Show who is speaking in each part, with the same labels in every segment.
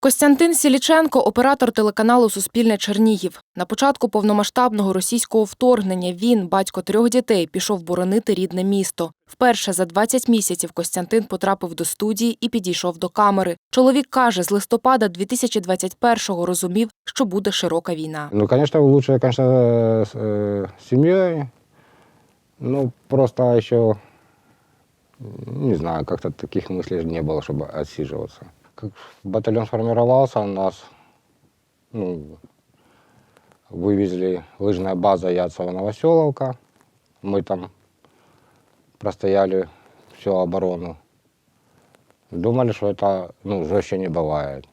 Speaker 1: Костянтин Сіліченко, оператор телеканалу Суспільне Чернігів. На початку повномасштабного російського вторгнення він, батько трьох дітей, пішов боронити рідне місто. Вперше за 20 місяців Костянтин потрапив до студії і підійшов до камери. Чоловік каже, з листопада 2021-го розумів, що буде широка війна.
Speaker 2: Ну, конечно, лучше, конечно, с, э, с семьей. Ну, просто еще, не знаю, как-то таких мыслей не было, чтобы отсиживаться. Как батальон сформировался, у нас ну, вывезли лыжная база Яцево-Новоселовка. Мы там простояли всю оборону. Думали, что это ну, жестче не бывает.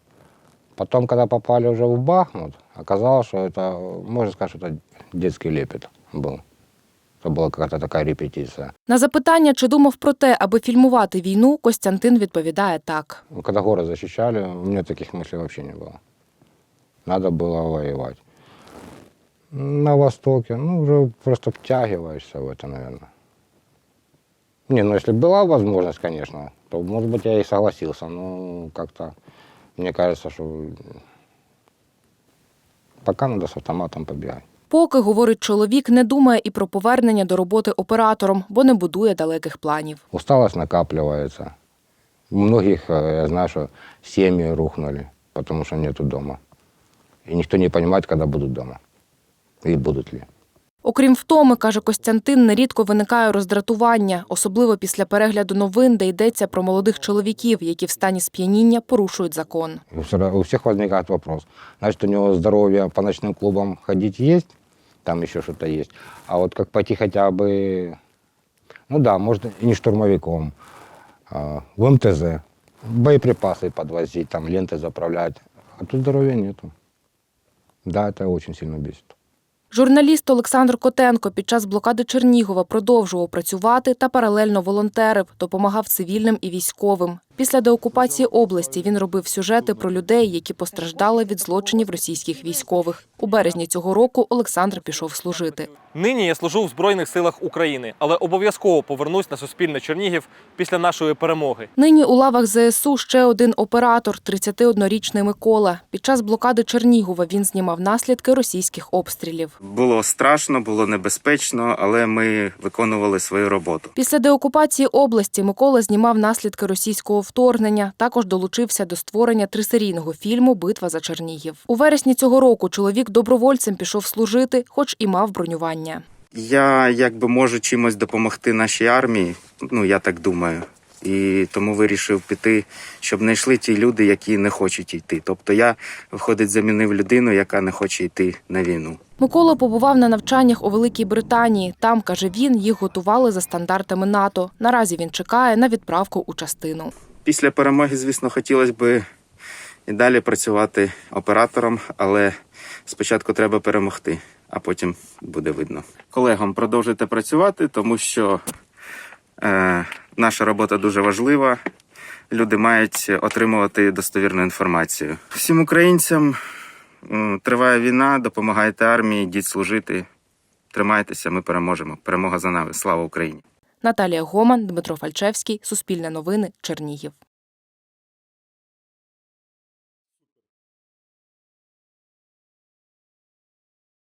Speaker 2: Потом, когда попали уже в Бахмут, оказалось, что это, можно сказать, что это детский лепет был. Это была какая-то такая репетиция.
Speaker 1: На запитання, чи думав про те, аби фільмувати війну, Костянтин відповідає так.
Speaker 2: Ну, Когда город защищали, у меня таких мыслей вообще не было. Надо было воевать. На Востоке, ну, уже просто втягиваешься в это, наверное. Не, ну если была возможность, конечно, то, может быть, я и согласился, но как-то мне кажется, что пока надо с автоматом побегать.
Speaker 1: Поки, говорить чоловік, не думає і про повернення до роботи оператором, бо не будує далеких планів.
Speaker 2: Усталость накапливается. У многих, э, я знаю, что семьи рухнули, потому что нету дома. И никто не понимает, когда будут дома. И будут ли.
Speaker 1: Окрім втоми, каже Костянтин, нерідко виникає роздратування, особливо після перегляду новин, де йдеться про молодих чоловіків, які в стані сп'яніння порушують закон.
Speaker 2: И всё ра- У всех возникает вопрос. Значит, у него здоровье по ночным клубам ходить есть, там еще что-то есть. А вот как пойти хотя бы, ну да, может, и не штурмовиком, а в МТЗ, боеприпасы подвозить, там ленты заправлять. А тут здоровья нету. Да, это очень сильно бесит.
Speaker 1: Журналіст Олександр Котенко під час блокади Чернігова продовжував працювати та паралельно волонтерив, допомагав цивільним і військовим. Після деокупації області він робив сюжети про людей, які постраждали від злочинів російських військових. У березні цього року Олександр пішов служити.
Speaker 3: Нині я служу в Збройних силах України, але обов'язково повернусь на Суспільне Чернігів після нашої перемоги.
Speaker 1: Нині у лавах ЗСУ ще один оператор, 31-річний Микола. Під час блокади Чернігова він знімав наслідки російських обстрілів.
Speaker 4: Було страшно, було небезпечно, але ми виконували свою роботу.
Speaker 1: Після деокупації області Микола знімав наслідки російського вторгнення. Також долучився до створення трисерійного фільму Битва за Чернігів. У вересні цього року чоловік добровольцем пішов служити, хоч і мав бронювання.
Speaker 4: Я якби можу чимось допомогти нашій армії, ну я так думаю. І тому вирішив піти, щоб не йшли ті люди, які не хочуть йти. Тобто я, виходить, замінив людину, яка не хоче йти на війну.
Speaker 1: Микола побував на навчаннях у Великій Британії. Там, каже він, їх готували за стандартами НАТО. Наразі він чекає на відправку у частину.
Speaker 4: Після перемоги, звісно, хотілося б і далі працювати оператором, але спочатку треба перемогти, а потім буде видно. Колегам продовжуйте працювати, тому що е, наша робота дуже важлива. Люди мають отримувати достовірну інформацію. Всім українцям триває війна, допомагайте армії, йдіть служити. Тримайтеся, ми переможемо. Перемога за нами. Слава Україні!
Speaker 1: Наталія Гоман, Дмитро Фальчевський, Суспільне новини, Чернігів.